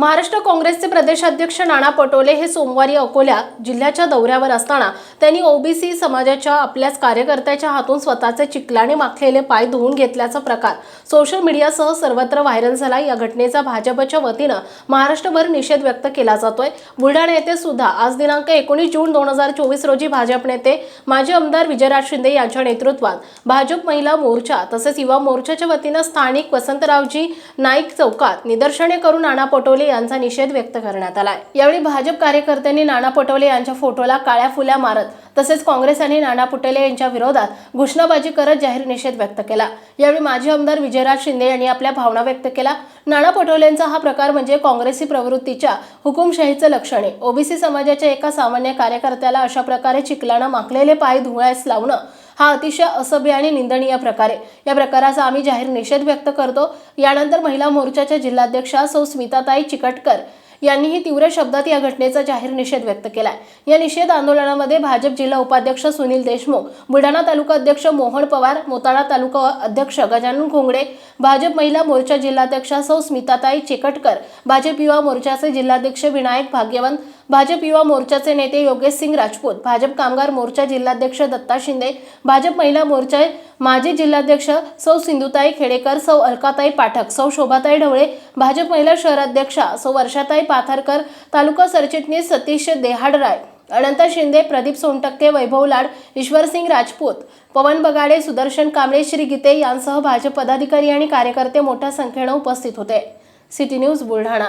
महाराष्ट्र काँग्रेसचे प्रदेशाध्यक्ष नाना पटोले हे सोमवारी अकोल्या जिल्ह्याच्या दौऱ्यावर असताना त्यांनी ओबीसी समाजाच्या आपल्याच कार्यकर्त्याच्या हातून स्वतःचे चिखलाने माखलेले पाय धुवून घेतल्याचा प्रकार सोशल मीडियासह सर्वत्र व्हायरल झाला या घटनेचा भाजपच्या वतीनं महाराष्ट्रभर निषेध व्यक्त केला जातोय. बुलढाणा येथे सुद्धा आज दिनांक एकोणीस जून दोन हजार चोवीस रोजी भाजप नेते माजी आमदार विजयराज शिंदे यांच्या नेतृत्वात भाजप महिला मोर्चा तसेच युवा मोर्चाच्या वतीनं स्थानिक वसंतरावजी नाईक चौकात निदर्शने करून नाना पटोले यांचा निषेध व्यक्त करण्यात आलाय. यावेळी भाजप कार्यकर्त्यांनी नाना पटोले यांच्या फोटोला काळ्या फुल्या मारत तसेच काँग्रेस आणि नाना पटोले यांच्या विरोधात घोषणाबाजी करत जाहीर निषेध व्यक्त केला. यावेळी माजी आमदार विजयराज शिंदे यांनी आपल्या भावना व्यक्त केला नाना पटोलेंचा हा प्रकार म्हणजे काँग्रेसी प्रवृत्तीच्या हुकुमशाहीचं लक्षण आहे. ओबीसी समाजाच्या एका सामान्य कार्यकर्त्याला अशा प्रकारे चिखलानं माखलेले पाय धुळ्यास लावणं हा अतिशय असभ्य आणि निंदनीय प्रकार. आहे या प्रकाराचा आम्ही जाहीर निषेध व्यक्त करतो. यानंतर महिला मोर्चाच्या जिल्हाध्यक्षा सौ स्मिताताई चिकटकर यांनीही तीव्र शब्दात या घटनेचा जाहीर निषेध व्यक्त केलाय. या निषेध आंदोलनामध्ये भाजप जिल्हा उपाध्यक्ष सुनील देशमुख बुलढाणा तालुका अध्यक्ष मोहन पवार मोताळा तालुका अध्यक्ष गजानन घोंगडे भाजप महिला मोर्चा जिल्हाध्यक्षा सौ स्मिताताई चिकटकर भाजप युवा मोर्चाचे जिल्हाध्यक्ष विनायक भाग्यवंत भाजप युवा मोर्चाचे नेते योगेश सिंग राजपूत भाजप कामगार मोर्चा जिल्हाध्यक्ष दत्ता शिंदे भाजप महिला मोर्चा माजी जिल्हाध्यक्ष सौ सिंधुताई खेडेकर सौ अलकाताई पाठक सौ शोभाताई ढवळे भाजप महिला शहराध्यक्षा सौ वर्षाताई पाथरकर तालुका सरचिटणीस सतीश देहाडराय अनंत शिंदे प्रदीप सोनटक्के वैभव लाड ईश्वरसिंग राजपूत पवन बगाडे सुदर्शन कांबळे श्री गीते यांसह भाजप पदाधिकारी आणि कार्यकर्ते मोठ्या संख्येनं उपस्थित होते. City news Buldhana.